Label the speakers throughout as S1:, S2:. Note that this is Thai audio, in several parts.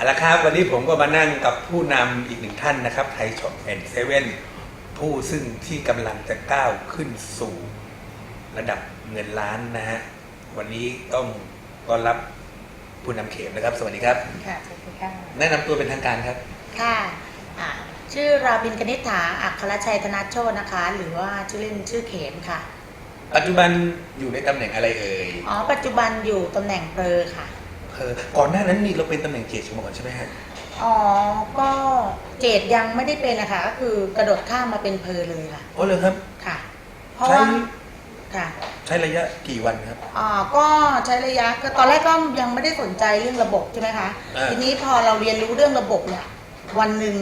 S1: เอาละครับวันนี้ผมก็มานั่งกับผู้นำอีกหนึ่งท่านนะครับไทยช็อปแอนด์เซเว่นผู้ซึ่งที่กำลังจะก้าวขึ้นสู่ระดับเงินล้านนะฮะวันนี้ต้องต้อนรับผู้นำเขมนะครับ สวัสดีครับ
S2: ค่ะสวัสดีค่ะ
S1: แนะนำตัวเป็นทางการครับ
S2: ค่ะอ่าชื่อราบินกนิษฐา อัครชัยธนาโชตนะคะ หรือว่าชื่อเล่นชื่อเขมค่ะ
S1: ปัจจุบันอยู่ในตำแหน่งอะไรเอ่ย
S2: อ๋อ ปัจจุบันอยู่ตำแหน่งเพลอค่ะ
S1: เออก่อนหน้านั้นนี่เราเป็นตำแหน่งเจดมาก่อนใช่ไหมฮะ
S2: อ๋อ ก็เจดยังไม่ได้เป็นนะคะก็คือกระโดดข้ามมาเป็นเพลอเลยค่ะ
S1: โอ้เลยครับ
S2: ค่ะ เพราะ
S1: ใช้
S2: ว่าค่ะ
S1: ใช้ระยะกี่วันครับ
S2: อ่าก็ใช้ระยะก็ตอนแรกก็ยังไม่ได้สนใจเรื่องระบบใช่ไหมคะ
S1: อ่า
S2: ทีนี้พอเราเรียนรู้เรื่องระบบเนี่ยวันหนึ่ง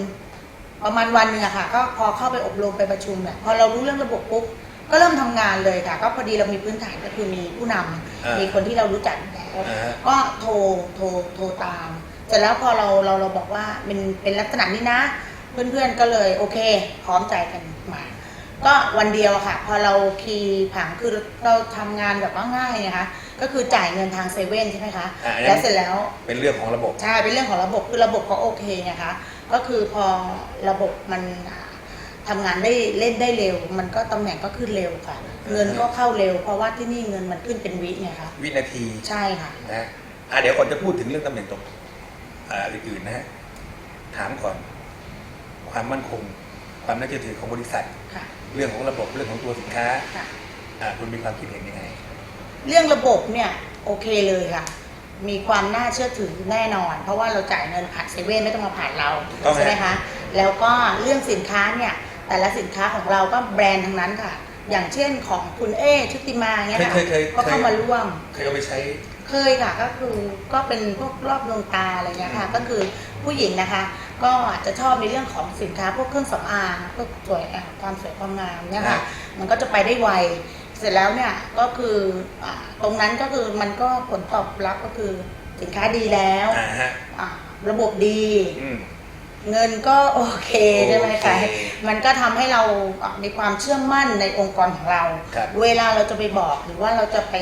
S2: ประมาณวันหนึ่งอะค่ะ ก็พอเข้าไปอบรมไปประชุมเนี่ยพอเรารู้เรื่องระบบปุ๊บ ก็เริ่มทำงานเลยค่ะ ก็พอดีเรามีพื้นฐานก็คือมีผู้นำ
S1: อ่ามี
S2: มีคนที่เรารู้จักอยู่แล้ว
S1: อ่าฮะ
S2: ก็โทรโทรโทรตาม เสร็จแล้วพอเราเราเราบอกว่าเป็นเป็นลักษณะนี้นะ เพื่อนๆก็เลยโอเค พร้อมใจกันมา ก็วันเดียวอะค่ะ พอเราคีย์ผังคือเราทำงานแบบว่าง่ายนะคะก็คือจ่ายเงินทางเซเว่นใช่ไหมคะ
S1: อ่าอันนั้น
S2: แล้วเสร็จแล้ว
S1: เป็นเรื่องของระบบ
S2: ใช่เป็นเรื่องของระบบคือระบบเขาโอเคไงคะก็คือพอระบบมันอ่า ทำงานได้เล่นได้เร็ว มันก็ตำแหน่งก็ขึ้นเร็วค่ะ เงินก็เข้าเร็ว เพราะว่าที่นี่เงินมันขึ้นเป็นวิไงคะ
S1: วินาที
S2: ใช่ค่ะ
S1: นะฮะอะเดี๋ยวก่อนจะพูดถึงเรื่องตำแหน่งตรงอ่าอื่นๆนะฮะถามก่อน ความมั่นคง ความน่าเชื่อถือของบริษัท
S2: ค่ะ
S1: เรื่องของระบบเรื่องของตัวสินค้า
S2: ค่ะ
S1: อ่าคุณมีความคิดเห็นยังไง
S2: เรื่องระบบเนี่ยโอเคเลยค่ะ มีความน่าเชื่อถือแน่นอน เพราะว่าเราจ่ายเงินผ่านเซเว่นไม่ต้องมาผ่านเรา
S1: ถูกต้อง
S2: ใช่ไหม
S1: ฮะ
S2: คะ แล้วก็เรื่องสินค้าเนี่ย แต่ละสินค้าของเราก็แบรนด์ทั้งนั้นค่ะ อย่างเช่นของคุณเอชุติมาเงี้ยค่ะ
S1: เคยเคยเคย
S2: ก็เข้ามาร่วม
S1: เคยเอาไปใช้
S2: เคยค่ะก็คือก็เป็นพวกรอบดวงตาอะไรเงี้ยค่ะ ก็คือผู้หญิงนะคะ ก็จะชอบในเรื่องของสินค้าพวกเครื่องสำอางพวกสวยอะความสวยความงามเนี่ยค่ะมันก็จะไปได้ไวเสร็จแล้วเนี่ยก็คืออ่าตรงนั้นก็คือมันก็ผลตอบรับก็คือสินค้าดีแล้ว
S1: อ่าฮะ
S2: อ่าระบบดี
S1: อืม
S2: เงินก็โอเคใช่ไหม
S1: โอ
S2: คะ
S1: เค
S2: มันก็ทำให้เราอะมีความเชื่อมั่นในองค์กรของเรา
S1: ครับ
S2: เวลาเราจะไปบอกหรือว่าเราจะไป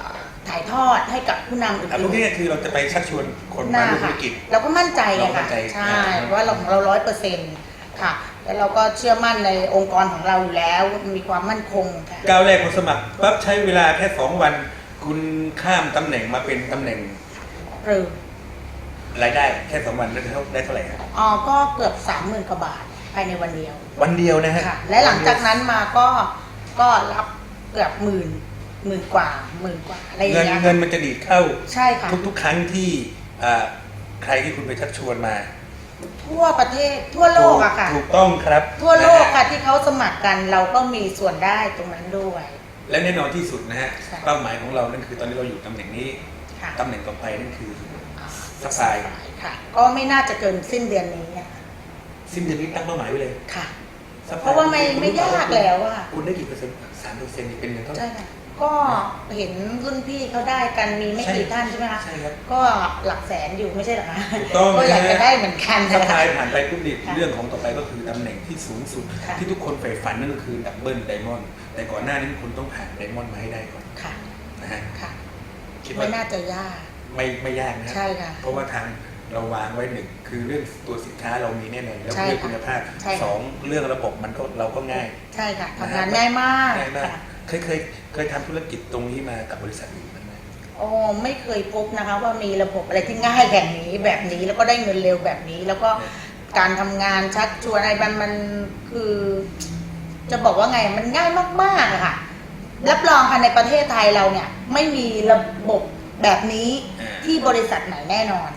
S2: อ่าถ่ายทอดให้กับผู้นำอื่
S1: อะพวก
S2: น
S1: นี้คือเราจะไปชักชวนคน
S2: ๆ
S1: มาร่วมธุ
S2: ค่ะ
S1: รกิจ
S2: เราก็มั่นใจอะ
S1: เรามั่
S2: ค่ะ
S1: นใจ
S2: ใช่
S1: อ่า
S2: ว่าเราของเราร้อยเปอร์เซ็นต์ค่ะ แล้วเราก็เชื่อมั่นในองค์กรของเราอยู่แล้ว มีความมั่นคงค่ะ
S1: ก้าวแรกคนสมัครปั๊บใช้เวลาแค่สองวัน คุณข้ามตำแหน่งมาเป็นตำแหน่ง
S2: หรือ
S1: รายได้แค่สองวันได้เท่าได้เท่าไหร่ครับ
S2: อ๋อก็เกือบสามหมื่นกว่าบาทภายในวันเดียว
S1: วันเดียวนะฮะ
S2: ค่ะ และหลังจากนั้นมาก็ก็รับเกือบหมื่นหมื่นกว่าหมื่นกว่าอะไรอย่าง
S1: เงิน
S2: เงี้ย
S1: เงิน
S2: ค่ะ
S1: มันจะดีดเข้า
S2: ใช่ค่ะ
S1: ทุกๆ ครั้งที่อ่าใครที่คุณไปชักชวนมา
S2: ทั่วประเทศทั่วโลกอะค่ะ
S1: ถูกต้องครับ
S2: ทั่วโลก
S1: นฮ
S2: ค่ะที่เขาสมัครกันเราก็มีส่วนได้ตรงนั้นด้วย
S1: และแน่นอนที่สุดนะฮะ
S2: ค่ะ
S1: เป้าหมายของเรานั่นคือตอนนี้เราอยู่ตำแหน่งนี้
S2: ค่ะ
S1: ตำแหน่งต่อไปนั่นคือ ซัพพลาย
S2: ค่ะ ก็ไม่น่าจะเกินสิ้นเดือนนี้อะ
S1: สิ้นเดือนนี้ตั้งเป้าหมายไว้เลย
S2: ค่ะ
S1: ซัพพลย
S2: เพราะว่าไม่ไม่ยากแล้วอะ
S1: คุณได้กี่เปอร์เซ็นต์สามเปอร์เซ็นต์เป็นเงินเท่าไหร่
S2: ใช่ค่ะก็เห็นรุ่นพี่เขาได้กันมีไม่กี่
S1: ใช่
S2: ท่านใช่ไหมคะ
S1: ใช่ครับ
S2: ก็หลักแสนอยู่ไม่ใช่เหรอคะ
S1: ถูกต้อง
S2: ก็อยาก
S1: นะ
S2: จะได้เหมือนกัน
S1: ซัพ
S2: นะ
S1: พ
S2: คะ
S1: ลายผ่านไปปุ๊บนี่
S2: ค่ะ
S1: เรื่องของต่อไปก็คือตำแหน่งที่สูงสุด
S2: ค่ะ
S1: ที่ทุกคนใฝ่ฝันนั่นก็คือดับเบิลไดมอนด์แต่ก่อนหน้านี้คุณต้องผ่านไดมอนด์มาให้ได้ก่อน
S2: ค่ะ
S1: นะฮะ
S2: ค่ะ
S1: คิด
S2: ไม่
S1: ว่า
S2: น่าจะยาก
S1: ไม่ไม่ยากนะฮะ
S2: ใช่ค่ะ
S1: เพราะว่าทางเราวางไว้หนึ่งคือเรื่องตัวสินค้าเรามีแน่นอนแล้ว
S2: ใช่
S1: เรื่อง
S2: ค่ะ
S1: คุณภาพ
S2: ใช่ค่ะ
S1: สองเรื่องระบบมันก็เราก็ง่าย
S2: ใช่ค่ะทำงานง่ายมาก
S1: ง่ายมาก
S2: ค่ะ
S1: เคยเคยเคยทำธุรกิจตรงนี้มากับบริษัทอื่นบ้างไหม
S2: โอ้ไม่เคยพบนะคะว่ามีระบบอะไรที่ง่ายแบบนี้แบบนี้แล้วก็ได้เงินเร็วแบบนี้ แล้วก็การทำงานชักชวนอะไรมันมันคือ จะบอกว่าไงมันง่ายมากๆอะค่ะรับรองค่ะในประเทศไทยเราเนี่ย ไม่มีระบบ แบบนี้
S1: อ่า
S2: ที่บริษัทไหนแน่นอน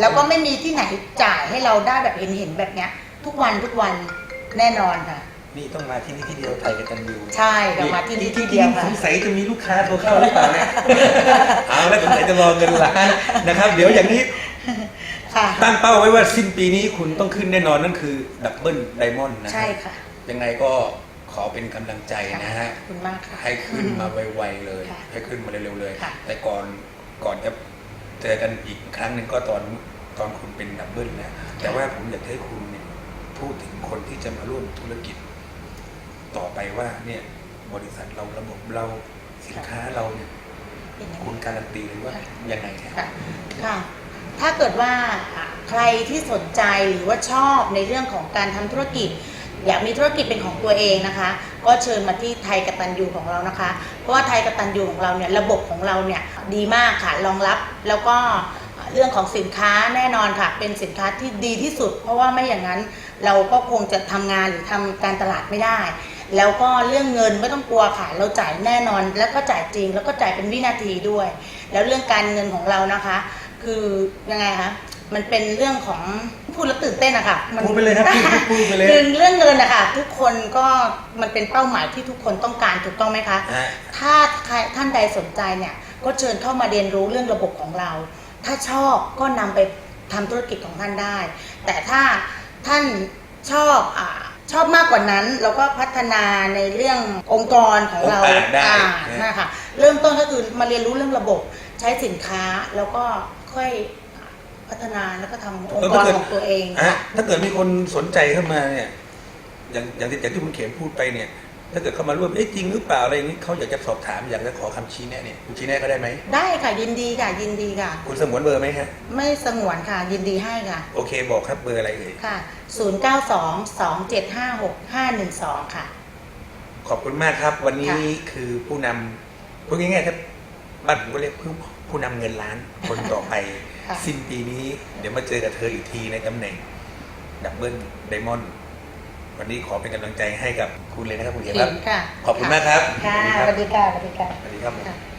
S2: แล้วก็ไม่มีที่ไหนจ่ายให้เราได้แบบเห็นเห็นๆแบบเนี้ย ทุกวันทุกวันแน่นอนค่ะ
S1: นี่ต้องมาที่นี่ที่เดียวไทยกับตันยู
S2: ใช่เรามาที่นี่ที่เดียวค่ะ
S1: สงสัยจะมีลูกค้าโทรเข้าหรือเปล่าเนี่ย เอาแล้วสงสัยจะรอเงินล้านนะครับ เดี๋ยวอย่างนี้
S2: ค่ะ
S1: ตั้งเป้าไว้ว่าสิ้นปีนี้คุณต้องขึ้นแน่นอนนั่นคือดับเบิลไดมอนด์นะ
S2: ใช่ค่ะ
S1: ยังไงก็ ขอเป็นกำลังใจนะฮะ
S2: ขอบคุณมากค่ะ
S1: ให้ขึ้นมาไวๆเลย
S2: ค่ะ
S1: ให้ขึ้นมาเร็วๆเลย
S2: ค่ะ
S1: แต่ก่อนก่อนจะเจอกันอีกครั้งหนึ่งก็ตอนตอนคุณเป็นดับเบิลนะแต่ว่าผมอยากให้คุณเนี่ยพูดถึงคนที่จะมาร่วมธุรกิจ ต่อไปว่าเนี่ยบริษัทเราระบบเราสินค้าเราเนี่ย
S2: เป็นยังไง
S1: คุณการันตีหรือว่ายังไงครับ
S2: ค่ะค่ะ ถ้าเกิดว่าอะใครที่สนใจหรือว่าชอบในเรื่องของการทำธุรกิจ อยากมีธุรกิจเป็นของตัวเองนะคะ ก็เชิญมาที่ไทยกตัญญูของเรานะคะ เพราะว่าไทยกตัญญูของเราเนี่ยระบบของเราเนี่ยดีมากค่ะรองรับแล้วก็เรื่องของสินค้าแน่นอนค่ะ เป็นสินค้าที่ดีที่สุด เพราะว่าไม่อย่างนั้นเราก็คงจะทำงานหรือทำการตลาดไม่ได้ แล้วก็เรื่องเงินไม่ต้องกลัวค่ะ เราจ่ายแน่นอนแล้วก็จ่ายจริง แล้วก็จ่ายเป็นวินาทีด้วย แล้วเรื่องการเงินของเรานะคะ คือยังไงคะ มันเป็นเรื่องของพูดแล้วตื่นเต้นอะค่ะมัน
S1: พูดไปเลยครับพี่พูดไปเลย
S2: คือเรื่องเงินนะคะทุกคนก็มันเป็นเป้าหมายที่ทุกคนต้องการถูกต้องไหมคะ
S1: ฮะ
S2: ถ้าใครท่านใดสนใจเนี่ยก็เชิญเข้ามาเรียนรู้เรื่องระบบของเรา ถ้าชอบก็นำไปทำธุรกิจของท่านได้ แต่ถ้าท่านชอบอ่าชอบมากกว่านั้นเราก็พัฒนาในเรื่ององค์กรของเรา
S1: องค์การได้
S2: อ่า
S1: นะ
S2: นะคะเริ่มต้นก็คือมาเรียนรู้เรื่องระบบใช้สินค้าแล้วก็ค่อย พัฒนาแล้วก็ทำองค์กรของตัวเอง
S1: ฮะถ้าเกิดมีคนสนใจเข้ามาเนี่ย อย่างอย่างที่อย่างที่คุณเข็มพูดไปเนี่ย ถ้าเกิดเขามาร่วมเอ๊ะจริงหรือเปล่าอะไรอย่างนี้เขาอยากจะสอบถามอยากจะขอคำชี้แนะเนี่ยคุณชี้แนะก็ได้ไหม
S2: ได้ค่ะยินดีค่ะยินดีค่ะ
S1: คุณสมวนเบอร์ไหมฮะ
S2: ไม่สงวนค่ะยินดีให้ค่ะ
S1: โอเคบอกครับเบอร์อะไรเอ่ย
S2: ค่ะ 0922756512 ค่ะ
S1: ขอบคุณมากครับ วันนี้
S2: ค่ะ
S1: คือผู้นำพูดง่ายๆครับบ้านผมก็เรียกผู้ผู้นำเงินล้านคนต่อไป
S2: ค่ะ
S1: สิ้นปีนี้เดี๋ยวมาเจอกับเธออีกทีในตำแหน่งดับเบิลไดมอนด์วันนี้ขอเป็นกำลังใจให้กับคุณเลยนะครับคุณเขียนครับ
S2: ค่ะ
S1: ขอบคุณมากครับ
S2: ค่ะ
S1: ส
S2: ส
S1: วั
S2: วั
S1: ส
S2: ส
S1: ดี
S2: ดี
S1: ครับ
S2: ค่ะสวัสดีค่ะ
S1: สวัสดีครับผม
S2: ค่ะ